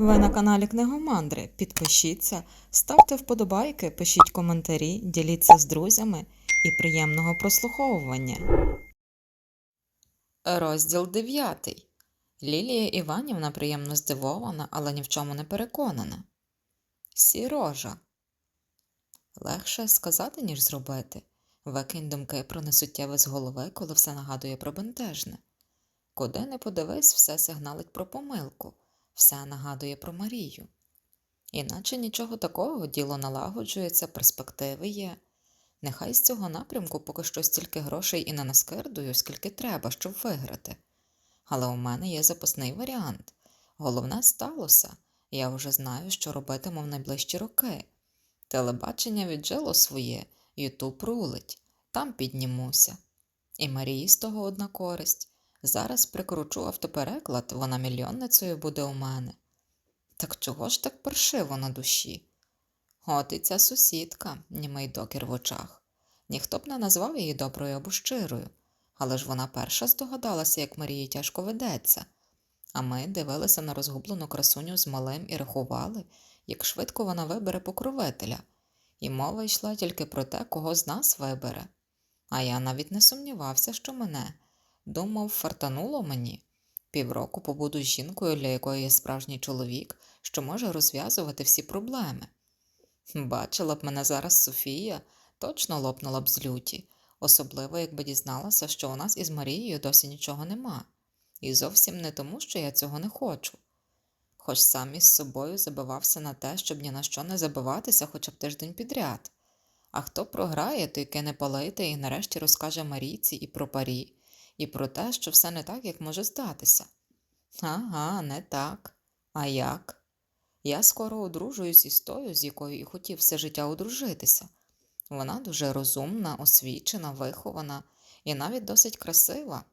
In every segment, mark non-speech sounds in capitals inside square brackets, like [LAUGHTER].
Ви на каналі Книгомандри. Підпишіться, ставте вподобайки, пишіть коментарі, діліться з друзями і приємного прослуховування. Розділ 9. Лілія Іванівна приємно здивована, але ні в чому не переконана. Сірожа. Легше сказати, ніж зробити. Викинь думки про несуттєве з голови, коли все нагадує про бентежне. Куди не подивись, все сигналить про помилку, все нагадує про Марію. Іначе нічого такого, діло налагоджується, перспективи є. Нехай з цього напрямку поки що стільки грошей і не наскирдую, скільки треба, щоб виграти. Але у мене є запасний варіант. Головне сталося. Я вже знаю, що робитиму в найближчі роки. Телебачення віджило своє, Ютуб рулить, там піднімуся. І Марії з того одна користь. Зараз прикручу автопереклад, вона мільйонницею буде у мене. Так чого ж так паршиво на душі? От і ця сусідка, німий докір в очах. Ніхто б не назвав її доброю або щирою, але ж вона перша здогадалася, як Марії тяжко ведеться. А ми дивилися на розгублену красуню з малим і рахували, як швидко вона вибере покровителя, і мова йшла тільки про те, кого з нас вибере. А я навіть не сумнівався, що мене. Думав, фартануло мені. Півроку побуду жінкою, для якої я справжній чоловік, що може розв'язувати всі проблеми. Бачила б мене зараз Софія, точно лопнула б з люті, особливо якби дізналася, що у нас із Марією досі нічого нема. І зовсім не тому, що я цього не хочу. Хоч сам із собою забивався на те, щоб ні на що не забиватися хоча б тиждень підряд. А хто програє, той кине палити і нарешті розкаже Марійці і про парі, і про те, що все не так, як може здатися. Ага, не так. А як? Я скоро одружуюсь із тою, з якою і хотів все життя одружитися. Вона дуже розумна, освічена, вихована і навіть досить красива.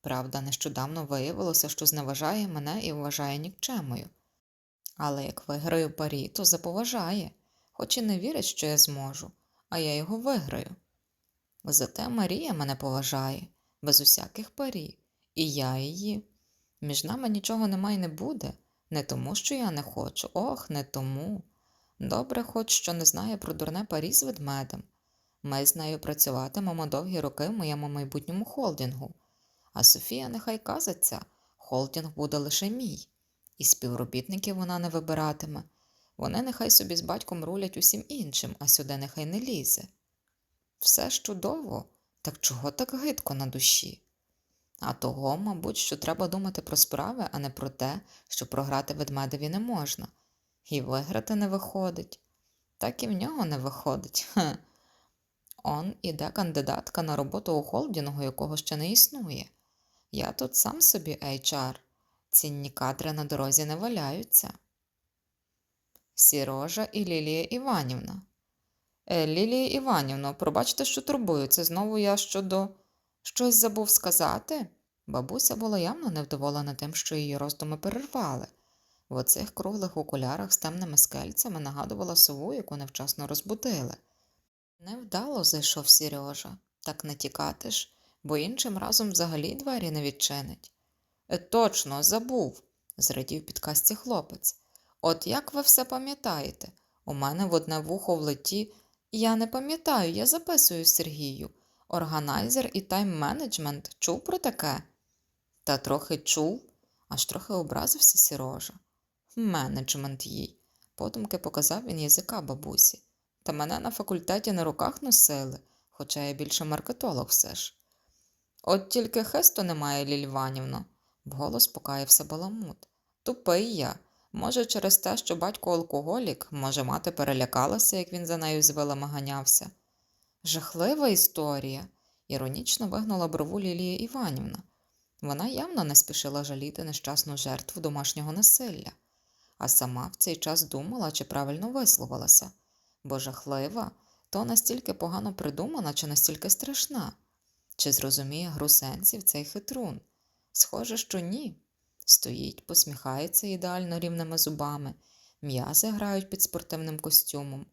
Правда, нещодавно виявилося, що зневажає мене і вважає нікчемою. Але як виграю парі, то заповажає, хоч і не вірить, що я зможу, а я його виграю. Зате Марія мене поважає, без усяких парі, і я її. Між нами нічого нема й не буде, не тому, що я не хочу, ох, не тому. Добре, хоч що не знає про дурне парі з ведмедем. Ми з нею працюватимемо довгі роки в моєму майбутньому холдингу. А Софія нехай казаться, холдинг буде лише мій, і співробітників вона не вибиратиме. Вони нехай собі з батьком рулять усім іншим, а сюди нехай не лізе. Все ж чудово, так чого так гидко на душі? А того, мабуть, що треба думати про справи, а не про те, що програти ведмедеві не можна, і виграти не виходить. Так і в нього не виходить. [LAUGHS] Хе. Он іде кандидатка на роботу у холдингу, якого ще не існує. Я тут сам собі HR. Цінні кадри на дорозі не валяються. Сірожа і Лілія Іванівна. Е, Лілія Іванівно, пробачте, що турбую. Це знову я щодо. Щось забув сказати? Бабуся була явно невдоволена тим, що її роздуми перервали. В оцих круглих окулярах з темними скельцями нагадувала сову, яку невчасно розбудили. Невдало зайшов Сірежа, так не тікати ж, бо іншим разом взагалі двері не відчинить. «Е, Точно, забув, зрадів підкасті хлопець. От як ви все пам'ятаєте? У мене в одне вухо в леті. Я не пам'ятаю, я записую Сергію. Органайзер і тайм-менеджмент чув про таке? Та трохи чув, аж трохи образився Сірожа. Менеджмент їй. Подумки показав він язика бабусі. Та мене на факультеті на руках носили, хоча я більше маркетолог все ж. От тільки хесту немає, Лільванівно, вголос покаявся баламут. Тупий я. Може, через те, що батько алкоголік, може, мати перелякалася, як він за нею з ганявся. Жахлива історія, іронічно вигнула брову Лілія Іванівна. Вона явно не спішила жаліти нещасну жертву домашнього насилля, а сама в цей час думала, чи правильно висловилася, бо жахлива то настільки погано придумана, чи настільки страшна, чи зрозуміє гру сенсів цей хитрун. Схоже, що ні. Стоїть, посміхається ідеально рівними зубами, м'язи грають під спортивним костюмом.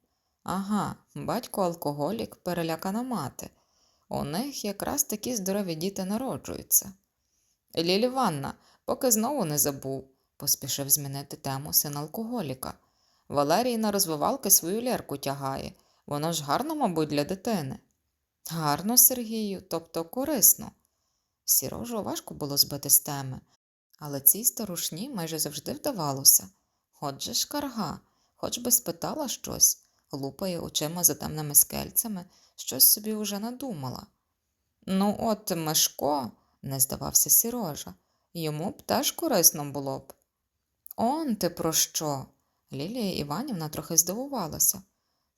Ага, батько алкоголік, перелякана мати. У них якраз такі здорові діти народжуються. Лілі Ванна, поки знову не забув, поспішив змінити тему син алкоголіка. Валерій на розвивалки свою лярку тягає. Воно ж гарно, мабуть, для дитини. Гарно, Сергію, тобто корисно. Сірожу важко було збити з теми, але цій старушні майже завжди вдавалося. Отже ж карга, хоч би спитала щось, лупає очима за темними скельцями, щось собі уже надумала. Ну, от Мишко, не здавався сірожа, йому б теж корисно було б. Он ти про що? Лілія Іванівна трохи здивувалася.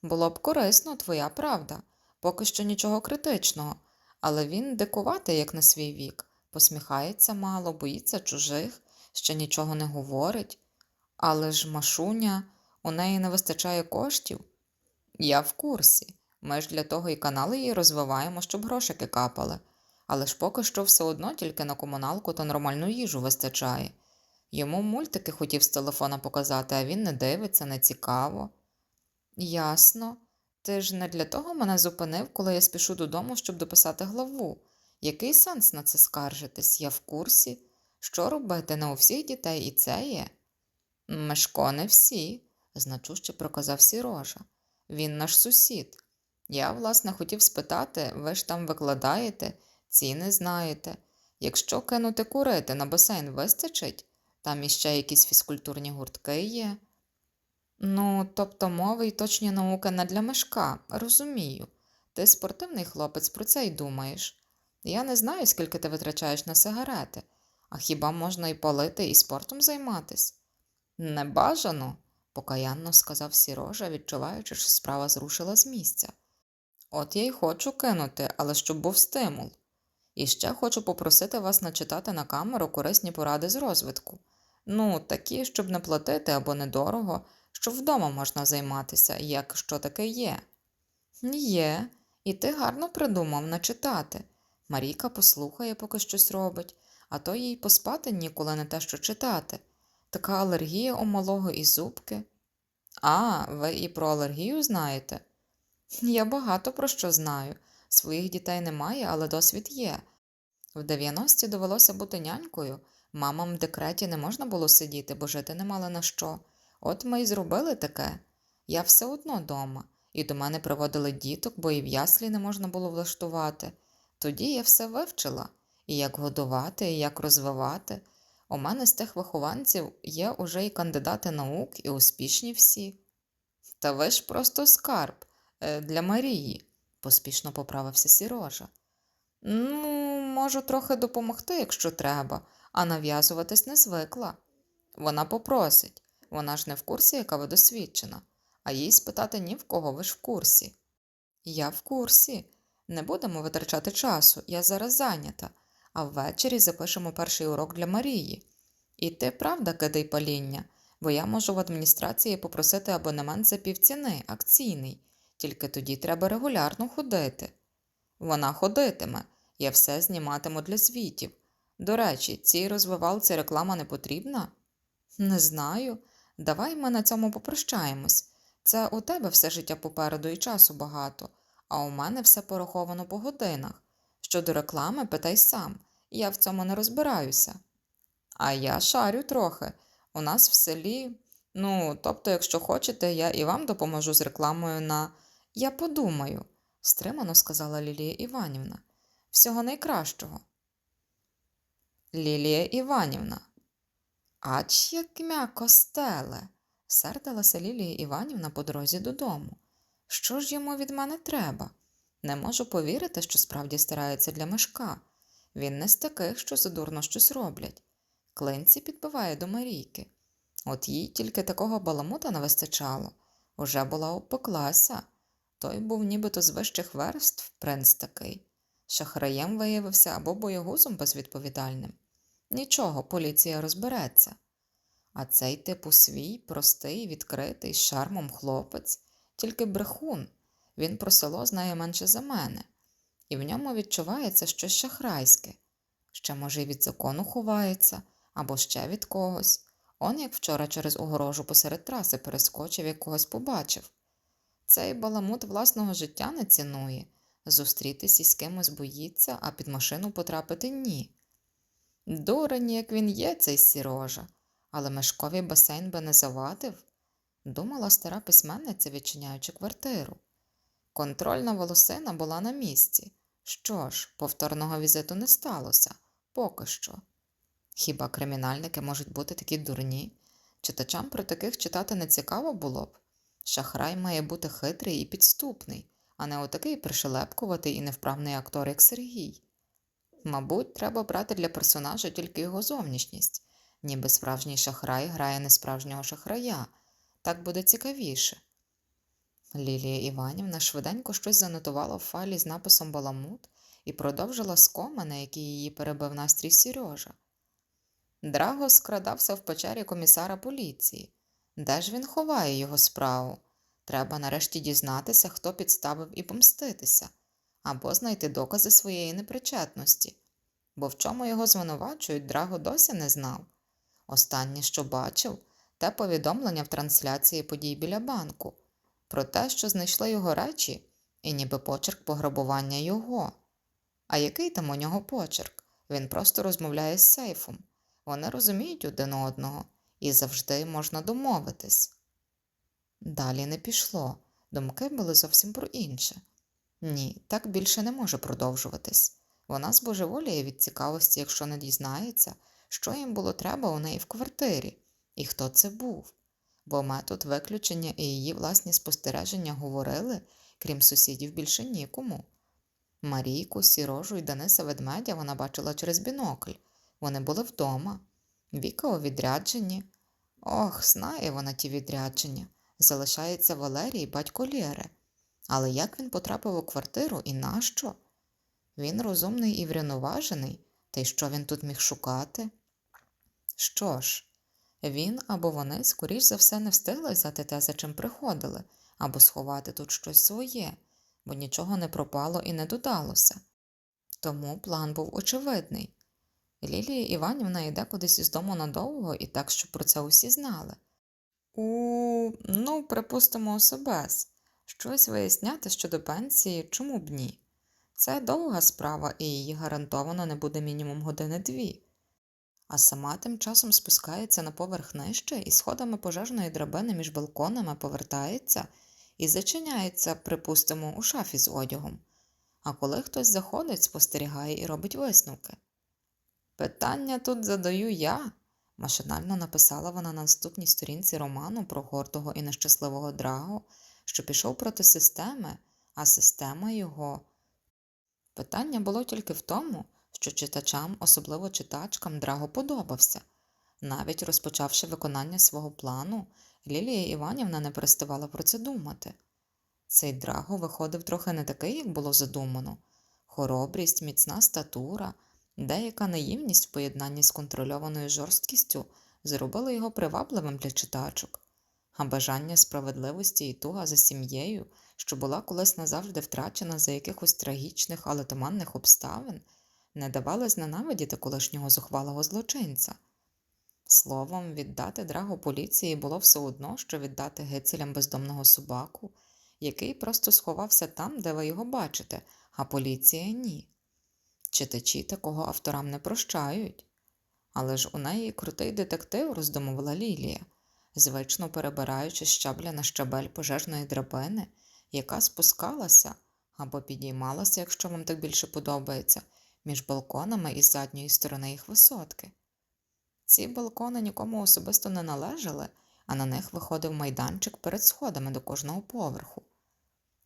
Було б корисно, твоя правда, поки що нічого критичного, але він дикуватий, як на свій вік, посміхається мало, боїться чужих, ще нічого не говорить. Але ж Машуня, у неї не вистачає коштів. Я в курсі. Ми ж для того і канали її розвиваємо, щоб грошики капали. Але ж поки що все одно тільки на комуналку та нормальну їжу вистачає. Йому мультики хотів з телефона показати, а він не дивиться, не цікаво. Ясно. Ти ж не для того мене зупинив, коли я спішу додому, щоб дописати главу. Який сенс на це скаржитись? Я в курсі. Що робити не у всіх дітей і це є? Мешко, не всі, значуще проказав Сірожа. Він наш сусід. Я, власне, хотів спитати, ви ж там викладаєте, ціни знаєте. Якщо кинути курити на басейн вистачить, там іще якісь фізкультурні гуртки є. Ну, тобто мови й точні науки не для мешка, розумію. Ти спортивний хлопець, про це й думаєш. Я не знаю, скільки ти витрачаєш на сигарети, а хіба можна і палити, і спортом займатись? Небажано, покаянно сказав Сірожа, відчуваючи, що справа зрушила з місця. От я й хочу кинути, але щоб був стимул. І ще хочу попросити вас начитати на камеру корисні поради з розвитку. Ну, такі, щоб не платити або недорого, щоб вдома можна займатися, як що таке є. Є, і ти гарно придумав начитати. Марійка послухає, поки щось робить, а то їй поспати ніколи не те, що читати. Така алергія у малого і зубки. А, ви і про алергію знаєте? Я багато про що знаю. Своїх дітей немає, але досвід є. В 90-ті довелося бути нянькою. Мамам в декреті не можна було сидіти, бо жити не мали на що. От ми й зробили таке. Я все одно дома, і до мене приводили діток, бо і в яслі не можна було влаштувати. Тоді я все вивчила і як годувати, і як розвивати. У мене з тих вихованців є уже і кандидати наук, і успішні всі. Та ви ж просто скарб е, для Марії, поспішно поправився Сірожа. Ну, можу трохи допомогти, якщо треба, а нав'язуватись не звикла. Вона попросить, вона ж не в курсі, яка ви досвідчена, а їй спитати ні в кого ви ж в курсі. Я в курсі. Не будемо витрачати часу, я зараз зайнята, а ввечері запишемо перший урок для Марії. І ти правда кидай паління, бо я можу в адміністрації попросити абонемент за півціни, акційний, тільки тоді треба регулярно ходити. Вона ходитиме, я все зніматиму для звітів. До речі, цій розвивалці реклама не потрібна? Не знаю. Давай ми на цьому попрощаємось. Це у тебе все життя попереду і часу багато, а у мене все пораховано по годинах. Щодо реклами, питай сам, я в цьому не розбираюся. А я шарю трохи. У нас в селі. Ну, тобто, якщо хочете, я і вам допоможу з рекламою на я подумаю, стримано сказала Лілія Іванівна. Всього найкращого. Лілія Іванівна. Ач як м'яко стеле, сердилася Лілія Іванівна по дорозі додому. Що ж йому від мене треба? Не можу повірити, що справді старається для мешка. Він не з таких, що задурно щось роблять. Клинці підбиває до Марійки. От їй тільки такого баламута не вистачало. Уже була обпеклася. Той був нібито з вищих верств принц такий. Шахраєм виявився або боєгузом безвідповідальним. Нічого, поліція розбереться. А цей типу свій, простий, відкритий, шармом хлопець, тільки брехун. Він про село знає менше за мене, і в ньому відчувається щось шахрайське. Ще, може, й від закону ховається, або ще від когось. Он як вчора через огорожу посеред траси перескочив, як когось побачив. Цей баламут власного життя не цінує, зустрітись із кимось боїться, а під машину потрапити ні. Дурень, як він є, цей сірожа, але мешковий басейн би не завадив, думала стара письменниця, відчиняючи квартиру. Контрольна волосина була на місці. Що ж, повторного візиту не сталося поки що. Хіба кримінальники можуть бути такі дурні? Читачам про таких читати не цікаво було б. Шахрай має бути хитрий і підступний, а не отакий пришелепкуватий і невправний актор, як Сергій. Мабуть, треба брати для персонажа тільки його зовнішність, ніби справжній шахрай грає не справжнього шахрая. Так буде цікавіше. Лілія Іванівна швиденько щось занотувала в файлі з написом Баламут і продовжила з кома, на який її перебив настрій Сережа. Драго скрадався в печері комісара поліції. Де ж він ховає його справу? Треба нарешті дізнатися, хто підставив і помститися, або знайти докази своєї непричетності, бо в чому його звинувачують, Драго досі не знав. Останнє, що бачив, те повідомлення в трансляції подій біля банку про те, що знайшли його речі, і ніби почерк пограбування його. А який там у нього почерк? Він просто розмовляє з сейфом. Вони розуміють один одного і завжди можна домовитись. Далі не пішло, думки були зовсім про інше. Ні, так більше не може продовжуватись. Вона збожеволіє від цікавості, якщо не дізнається, що їм було треба у неї в квартирі, і хто це був. Бо метод виключення і її власні спостереження говорили, крім сусідів, більше нікому. Марійку, Сірожу і Дениса ведмедя вона бачила через бінокль. Вони були вдома. Віка у відрядженні. Ох, знає вона ті відрядження. Залишається Валерій, батько Лєри. Але як він потрапив у квартиру і нащо? Він розумний і врівноважений, та й що він тут міг шукати? Що ж, він або вони, скоріш за все, не встигли взяти те, за чим приходили, або сховати тут щось своє, бо нічого не пропало і не додалося. Тому план був очевидний. Лілія Іванівна йде кудись із дому надовго і так, щоб про це усі знали. У, ну, припустимо, особес. Щось виясняти щодо пенсії, чому б ні? Це довга справа, і її гарантовано не буде мінімум години дві. А сама тим часом спускається на поверх нижче і сходами пожежної драбини між балконами повертається і зачиняється, припустимо, у шафі з одягом. А коли хтось заходить, спостерігає і робить висновки. Питання тут задаю я, машинально написала вона на наступній сторінці роману про гордого і нещасливого Драго, що пішов проти системи, а система його. Питання було тільки в тому, що читачам, особливо читачкам, Драго подобався. Навіть розпочавши виконання свого плану, Лілія Іванівна не переставала про це думати. Цей Драго виходив трохи не такий, як було задумано хоробрість, міцна статура. Деяка наївність в поєднанні з контрольованою жорсткістю зробили його привабливим для читачок, а бажання справедливості і туга за сім'єю, що була колись назавжди втрачена за якихось трагічних, але туманних обставин, не давали зненавидіти колишнього зухвалого злочинця. Словом, віддати драго поліції було все одно, що віддати гицелям бездомного собаку, який просто сховався там, де ви його бачите, а поліція ні. Читачі такого авторам не прощають. Але ж у неї крутий детектив, роздумувала Лілія, звично перебираючи з щабля на щабель пожежної драбини, яка спускалася або підіймалася, якщо вам так більше подобається, між балконами із задньої сторони їх висотки. Ці балкони нікому особисто не належали, а на них виходив майданчик перед сходами до кожного поверху.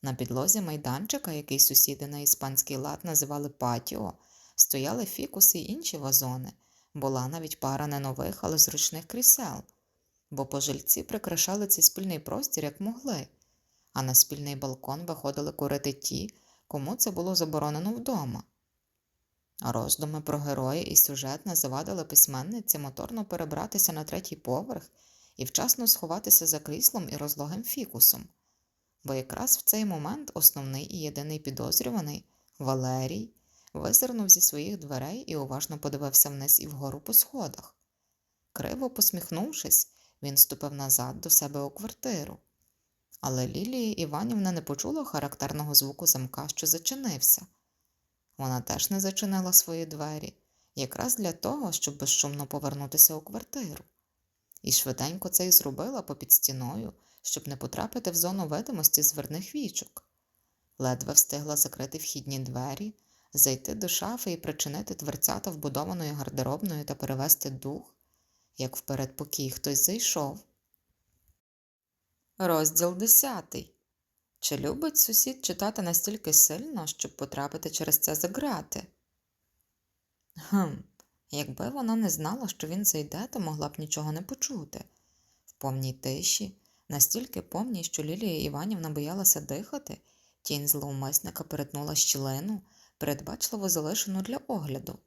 На підлозі майданчика, який сусіди на іспанський лад називали патіо, стояли фікуси й інші вазони, була навіть пара не нових, але зручних крісел, бо пожильці прикрашали цей спільний простір як могли, а на спільний балкон виходили курити ті, кому це було заборонено вдома. Роздуми про герої і сюжет не завадили письменниці моторно перебратися на третій поверх і вчасно сховатися за кріслом і розлогим фікусом бо якраз в цей момент основний і єдиний підозрюваний Валерій визирнув зі своїх дверей і уважно подивився вниз і вгору по сходах. Криво посміхнувшись, він ступив назад до себе у квартиру. Але Лілія Іванівна не почула характерного звуку замка, що зачинився. Вона теж не зачинила свої двері, якраз для того, щоб безшумно повернутися у квартиру. І швиденько це й зробила попід стіною, щоб не потрапити в зону видимості зверних вічок. Ледве встигла закрити вхідні двері, зайти до шафи і причинити дверцята вбудованою гардеробною та перевести дух, як в передпокій хтось зайшов. Розділ десятий. Чи любить сусід читати настільки сильно, щоб потрапити через це за грати? Гм, якби вона не знала, що він зайде, то могла б нічого не почути. В повній тиші, настільки повній, що Лілія Іванівна боялася дихати, тінь зловмисника перетнула щілину, передбачливо залишену для огляду.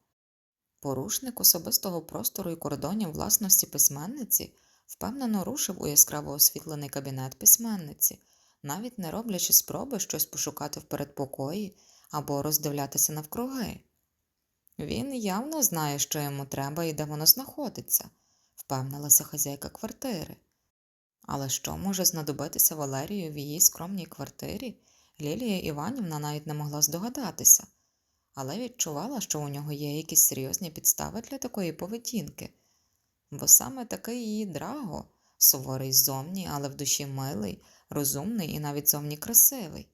Порушник особистого простору і кордонів власності письменниці впевнено рушив у яскраво освітлений кабінет письменниці, навіть не роблячи спроби щось пошукати в передпокої або роздивлятися навкруги. Він явно знає, що йому треба і де воно знаходиться, впевнилася хазяйка квартири. Але що може знадобитися Валерію в її скромній квартирі, Лілія Іванівна навіть не могла здогадатися, але відчувала, що у нього є якісь серйозні підстави для такої поведінки, бо саме такий її драго, суворий ззовні, але в душі милий, розумний і навіть зовні красивий.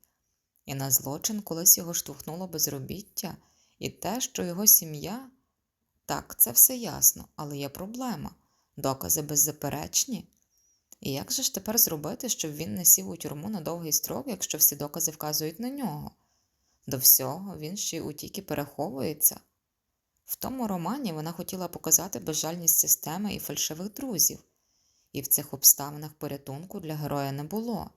І на злочин колись його штовхнуло безробіття, і те, що його сім'я. Так, це все ясно, але є проблема докази беззаперечні. І як же ж тепер зробити, щоб він не сів у тюрму на довгий строк, якщо всі докази вказують на нього? До всього він ще й утіки переховується. В тому романі вона хотіла показати безжальність системи і фальшивих друзів, і в цих обставинах порятунку для героя не було.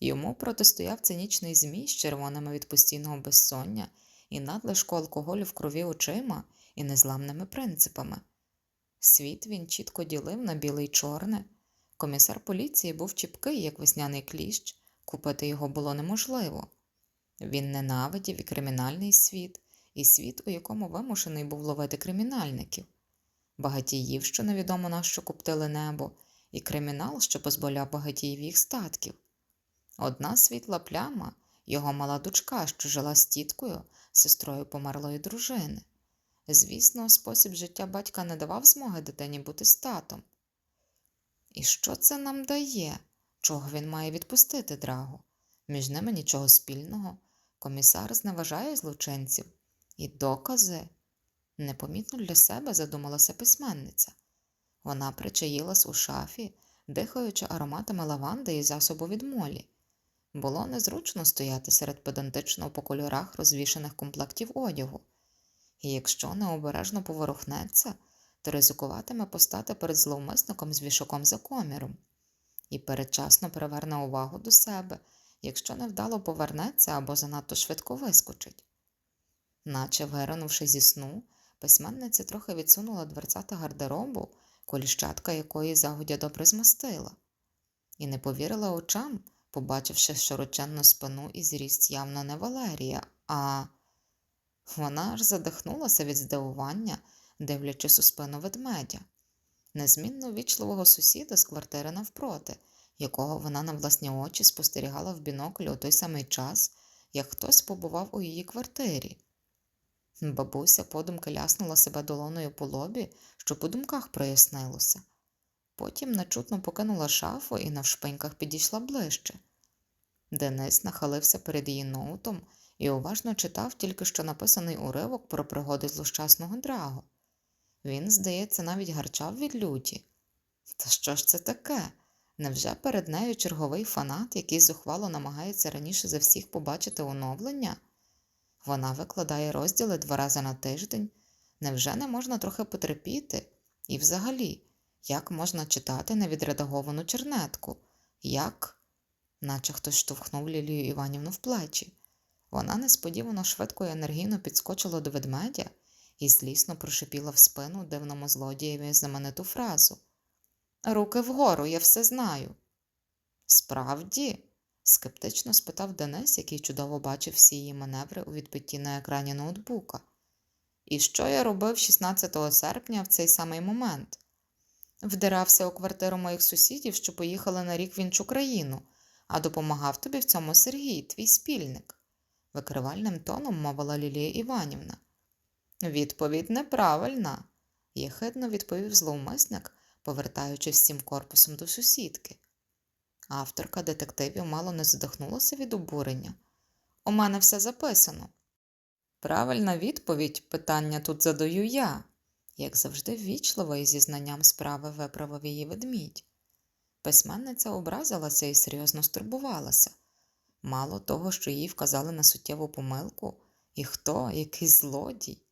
Йому протистояв цинічний змій з червоними від постійного безсоння і надлишку алкоголю в крові очима і незламними принципами. Світ він чітко ділив на біле й чорне. Комісар поліції був чіпкий, як весняний кліщ, купити його було неможливо. Він ненавидів і кримінальний світ, і світ, у якому вимушений був ловити кримінальників, багатіїв, що невідомо на що куптили небо, і кримінал, що позбавляв багатіїв їх статків. Одна світла пляма, його мала дочка, що жила з тіткою, сестрою померлої дружини. Звісно, спосіб життя батька не давав змоги дитині бути статом. І що це нам дає? Чого він має відпустити драгу? Між ними нічого спільного. Комісар зневажає злочинців. І докази. Непомітно для себе задумалася письменниця. Вона причаїлась у шафі, дихаючи ароматами лаванди і засобу від молі. Було незручно стояти серед педантично по кольорах розвішаних комплектів одягу, і якщо необережно поворухнеться, то ризикуватиме постати перед зловмисником з вішоком за коміром і передчасно приверне увагу до себе, якщо невдало повернеться або занадто швидко вискочить. Наче виринувши зі сну, письменниця трохи відсунула дверцята гардеробу, коліщатка якої загодя добре змастила, і не повірила очам, побачивши широченну спину і зріст явно не Валерія, а вона аж задихнулася від здивування, дивлячись у спину ведмедя, незмінно вічливого сусіда з квартири навпроти, якого вона на власні очі спостерігала в бінокль у той самий час, як хтось побував у її квартирі. Бабуся подумки ляснула себе долоною по лобі, що по думках прояснилося. Потім нечутно покинула шафу і навшпиньках підійшла ближче. Денис нахилився перед її ноутом і уважно читав тільки що написаний уривок про пригоди злощасного драго. Він, здається, навіть гарчав від люті. Та що ж це таке? Невже перед нею черговий фанат, який зухвало намагається раніше за всіх побачити оновлення? Вона викладає розділи два рази на тиждень. Невже не можна трохи потерпіти? І взагалі, як можна читати невідредаговану чернетку? Як? наче хтось штовхнув Лілію Іванівну в плечі. Вона несподівано швидко і енергійно підскочила до ведмедя і злісно прошипіла в спину дивному злодієві знамениту фразу Руки вгору, я все знаю. Справді? Скептично спитав Денис, який чудово бачив всі її маневри у відбитті на екрані ноутбука. І що я робив 16 серпня в цей самий момент? Вдирався у квартиру моїх сусідів, що поїхали на рік в іншу країну, а допомагав тобі в цьому Сергій, твій спільник, викривальним тоном мовила Лілія Іванівна. Відповідь неправильна, єхидно відповів зловмисник, повертаючи всім корпусом до сусідки. Авторка детективів мало не задохнулася від обурення. У мене все записано. Правильна відповідь питання тут задаю я, як завжди ввічливо і зі знанням справи виправив її ведмідь. Письменниця образилася і серйозно стурбувалася. Мало того, що їй вказали на суттєву помилку, і хто, якийсь злодій.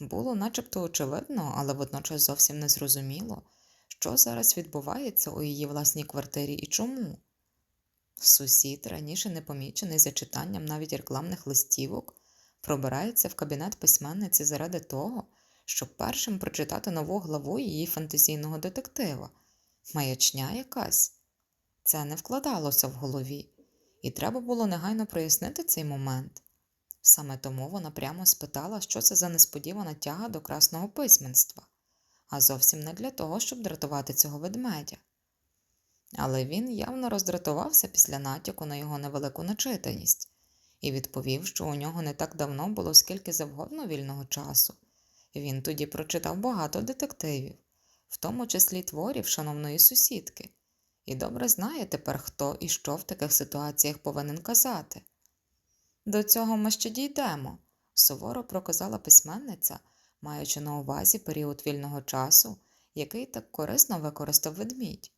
Було начебто очевидно, але водночас зовсім не зрозуміло, що зараз відбувається у її власній квартирі і чому. Сусід, раніше не помічений за читанням навіть рекламних листівок, пробирається в кабінет письменниці заради того, щоб першим прочитати нову главу її фантазійного детектива. Маячня якась. Це не вкладалося в голові, і треба було негайно прояснити цей момент. Саме тому вона прямо спитала, що це за несподівана тяга до красного письменства, а зовсім не для того, щоб дратувати цього ведмедя. Але він явно роздратувався після натяку на його невелику начитаність і відповів, що у нього не так давно було скільки завгодно вільного часу. Він тоді прочитав багато детективів, в тому числі творів шановної сусідки, і добре знає тепер, хто і що в таких ситуаціях повинен казати. До цього ми ще дійдемо, суворо проказала письменниця, маючи на увазі період вільного часу, який так корисно використав ведмідь.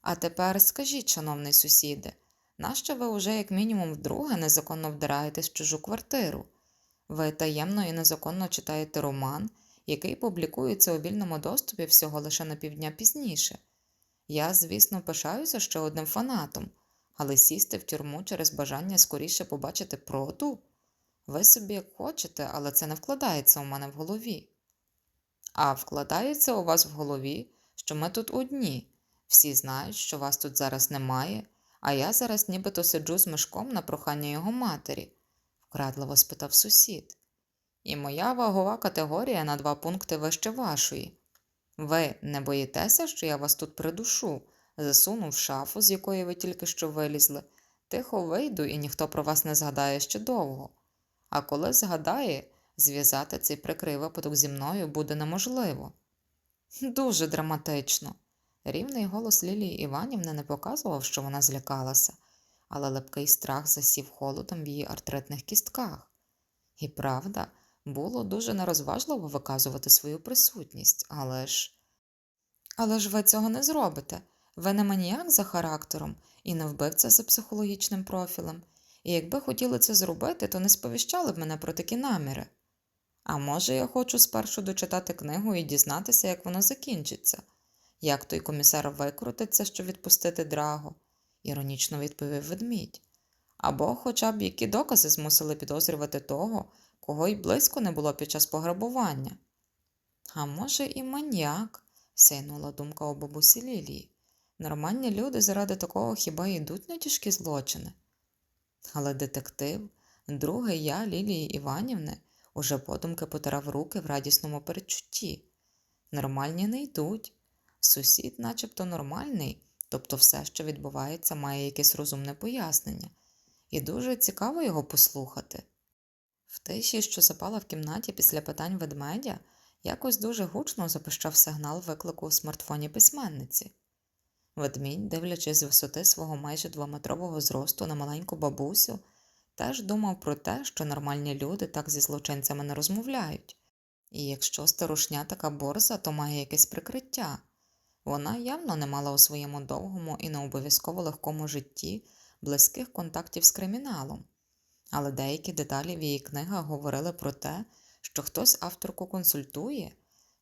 А тепер скажіть, шановний сусіде, нащо ви уже як мінімум вдруге незаконно вдираєтесь в чужу квартиру? Ви таємно і незаконно читаєте роман, який публікується у вільному доступі всього лише на півдня пізніше. Я, звісно, пишаюся ще одним фанатом, але сісти в тюрму через бажання скоріше побачити проту? Ви собі як хочете, але це не вкладається у мене в голові. А вкладається у вас в голові, що ми тут одні. Всі знають, що вас тут зараз немає, а я зараз нібито сиджу з мишком на прохання його матері, вкрадливо спитав сусід. І моя вагова категорія на два пункти вище вашої. Ви не боїтеся, що я вас тут придушу, засуну в шафу, з якої ви тільки що вилізли, тихо вийду, і ніхто про вас не згадає ще довго. А коли згадає, зв'язати цей прикрий випадок зі мною буде неможливо. Дуже драматично. Рівний голос Лілії Іванівни не показував, що вона злякалася, але липкий страх засів холодом в її артритних кістках. І правда, було дуже нерозважливо виказувати свою присутність, але ж. Але ж ви цього не зробите. Ви не маніяк за характером і не вбивця за психологічним профілем, і якби хотіли це зробити, то не сповіщали б мене про такі наміри. А може, я хочу спершу дочитати книгу і дізнатися, як воно закінчиться, як той комісар викрутиться, щоб відпустити драго, іронічно відповів ведмідь. Або хоча б які докази змусили підозрювати того, кого й близько не було під час пограбування. А може, і маньяк, сяйнула думка у бабусі Лілії. Нормальні люди заради такого хіба йдуть на тяжкі злочини. Але детектив, другий я Лілії Іванівни, уже подумки потирав руки в радісному передчутті. Нормальні не йдуть. Сусід, начебто нормальний, тобто все, що відбувається, має якесь розумне пояснення, і дуже цікаво його послухати. В тиші, що запала в кімнаті після питань ведмедя, якось дуже гучно запищав сигнал виклику у смартфоні письменниці. Ведмідь, дивлячись з висоти свого майже двометрового зросту на маленьку бабусю, теж думав про те, що нормальні люди так зі злочинцями не розмовляють, і якщо старушня така борза, то має якесь прикриття. Вона явно не мала у своєму довгому і не обов'язково легкому житті близьких контактів з криміналом, але деякі деталі в її книгах говорили про те, що хтось авторку консультує,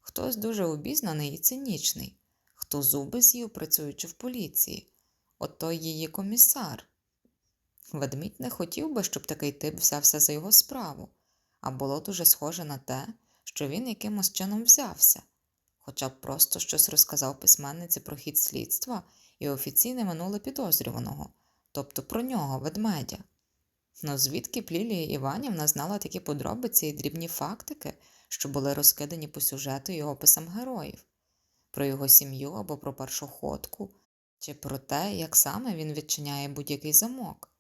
хтось дуже обізнаний і цинічний, хто зуби з'їв, працюючи в поліції, ото її комісар. Ведмідь не хотів би, щоб такий тип взявся за його справу, а було дуже схоже на те, що він якимось чином взявся, хоча б просто щось розказав письменниці про хід слідства і офіційне минуле підозрюваного, тобто про нього, ведмедя. Ну звідки б Лілія Іванівна знала такі подробиці і дрібні фактики, що були розкидані по сюжету і описам героїв, про його сім'ю або про першоходку, чи про те, як саме він відчиняє будь-який замок.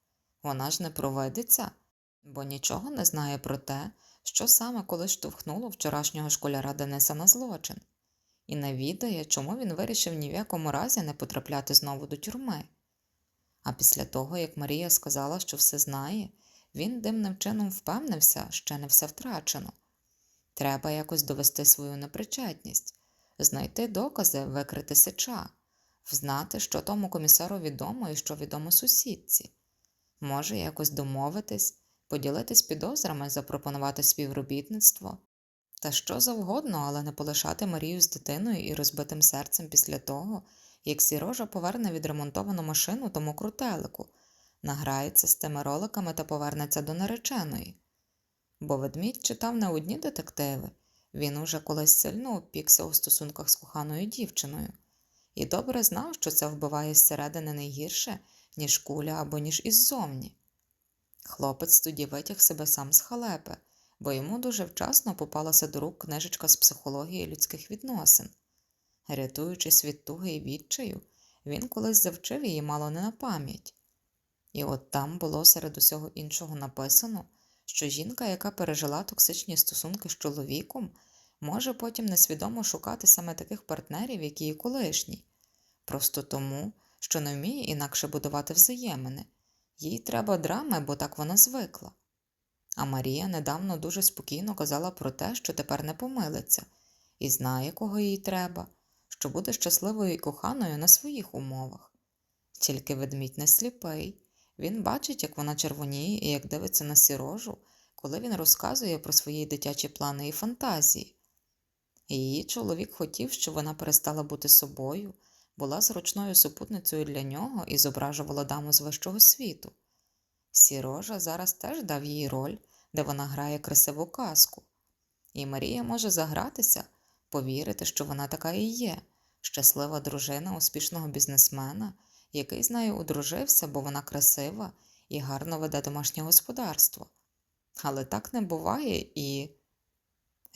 Вона ж не провидиться, бо нічого не знає про те, що саме колись штовхнуло вчорашнього школяра Дениса на злочин. і не відає, чому він вирішив ні в якому разі не потрапляти знову до тюрми. А після того, як Марія сказала, що все знає, він дивним чином впевнився, що не все втрачено. Треба якось довести свою непричетність, знайти докази, викрити сича, взнати, що тому комісару відомо і що відомо сусідці. Може, якось домовитись, поділитись підозрами, запропонувати співробітництво. Та що завгодно, але не полишати Марію з дитиною і розбитим серцем після того, як сірожа поверне відремонтовану машину тому крутелику, награється з тими роликами та повернеться до нареченої. Бо ведмідь читав не одні детективи, він уже колись сильно опікся у стосунках з коханою дівчиною, і добре знав, що це вбиває зсередини не гірше, ніж куля або ніж іззовні. Хлопець тоді витяг себе сам з халепи, бо йому дуже вчасно попалася до рук книжечка з психології людських відносин. Рятуючись від туги і відчаю, він колись завчив її мало не на пам'ять. І от там було серед усього іншого написано, що жінка, яка пережила токсичні стосунки з чоловіком, може потім несвідомо шукати саме таких партнерів, як її колишній, просто тому, що не вміє інакше будувати взаємини. Їй треба драми, бо так вона звикла. А Марія недавно дуже спокійно казала про те, що тепер не помилиться, і знає, кого їй треба, що буде щасливою і коханою на своїх умовах. Тільки ведмідь не сліпий. Він бачить, як вона червоніє і як дивиться на сірожу, коли він розказує про свої дитячі плани і фантазії. Її чоловік хотів, щоб вона перестала бути собою, була зручною супутницею для нього і зображувала даму з вищого світу. Сірожа зараз теж дав їй роль, де вона грає красиву казку. І Марія може загратися, повірити, що вона така і є, щаслива дружина успішного бізнесмена, який з нею одружився, бо вона красива і гарно веде домашнє господарство. Але так не буває і.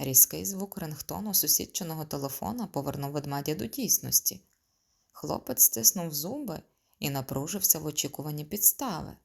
Різкий звук рингтону сусідчиного телефона повернув ведмедя до дійсності. Хлопець стиснув зуби і напружився в очікуванні підстави.